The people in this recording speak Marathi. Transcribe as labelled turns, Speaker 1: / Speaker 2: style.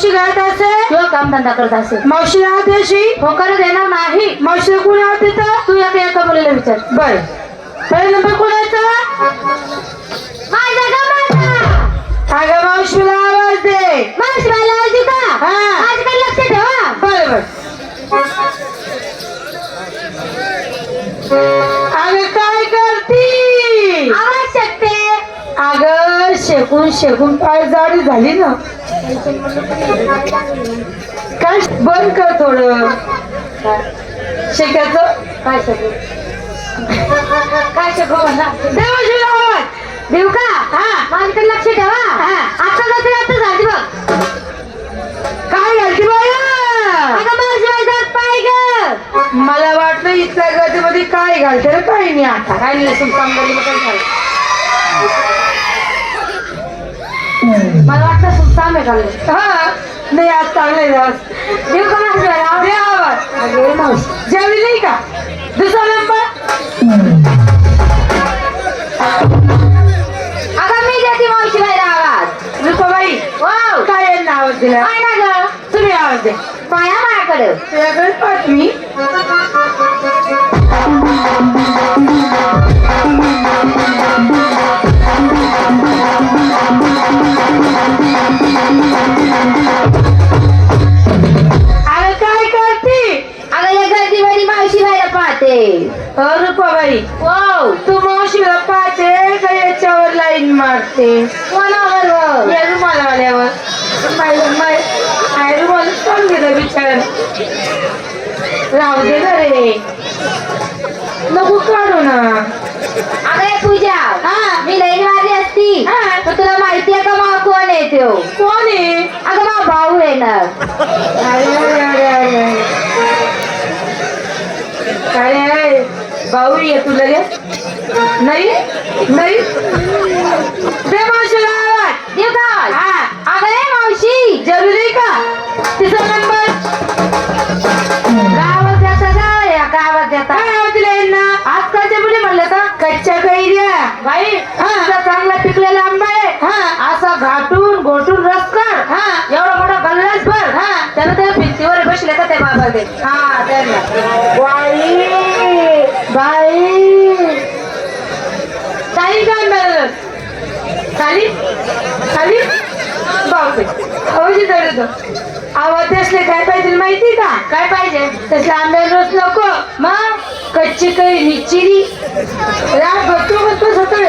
Speaker 1: मावशी घरात असे?
Speaker 2: किंवा कामधंदा करत असेल
Speaker 1: मावशी राहत अशी?
Speaker 2: होकार देणार नाही.
Speaker 1: मावशी कोण राहत तिथं?
Speaker 2: तू एका एका मुलीला विचार.
Speaker 1: बर. पहिला नंबर कोणाचा अगं मावशीला आवाज दे.
Speaker 2: मावशी मला आवाज
Speaker 1: हा.
Speaker 2: माझ्याकडे लक्ष ठेवा.
Speaker 1: बर बर अगं काय करती
Speaker 2: आवाज शकते
Speaker 1: अगं शेकून शेकून पाय जाडी झाली ना. काय बंद कर थोडं. शेकाचं
Speaker 2: काय शकू? काय शकू म्हणा देऊ का
Speaker 1: हा.
Speaker 2: माझ्याकडे लक्ष ठेवा.
Speaker 1: हा.
Speaker 2: आता जाते आता झाली बघ.
Speaker 1: काय घालती
Speaker 2: पाय ग.
Speaker 1: मला वाटलं इथल्या गतीमध्ये काय घालते रे काय नाही आता
Speaker 2: काय नाही मला वाटतं सुलतान आहे खाल्लं
Speaker 1: हा. नाही आज चांगलं आहे आज.
Speaker 2: देऊ का मावशी मला
Speaker 1: दे आवाज. जेवली नाही का? दुसरा नंबर
Speaker 2: अगं मी देते मावशी बाहेर आवाज.
Speaker 1: रुपाबाई
Speaker 2: वाव.
Speaker 1: काय यांना आवाज दिला?
Speaker 2: काय ना ग?
Speaker 1: तुम्ही आवाज द्या
Speaker 2: पाया माझ्याकडे
Speaker 1: तुझ्याकडे पाहते. रुपाबाई
Speaker 2: वाव
Speaker 1: तू मावशीला पाहते का याच्यावर लाईन मारते?
Speaker 2: कोणावर
Speaker 1: या रुमाला आल्यावर. माय रुमाला कोण गेलं बिचार राहू दे ना रे. नको काढू ना.
Speaker 2: अगं ये पूजा
Speaker 1: हा.
Speaker 2: मी लई मारली असती.
Speaker 1: हा.
Speaker 2: तुला माहिती आहे का मा कोण आहे तो?
Speaker 1: कोण आहे?
Speaker 2: अगं मा भाऊ आहे ना
Speaker 1: अरे अरे अरे अरे अरे अरे भाऊ ये तू लगेच नाही? नाही? हा.
Speaker 2: अगं मावशी. भिंतीवर बसले का ते बाबा ते हा त्यांना.
Speaker 1: बाई बाई. काही काय मिळालं खाली? खाली? बापरे. काय पाहिजे माहिती का?
Speaker 2: काय पाहिजे?
Speaker 1: तसले आंबे रस नको.
Speaker 2: मग
Speaker 1: कच्ची कैरी चिरी रात बघतो बघतो बीटवर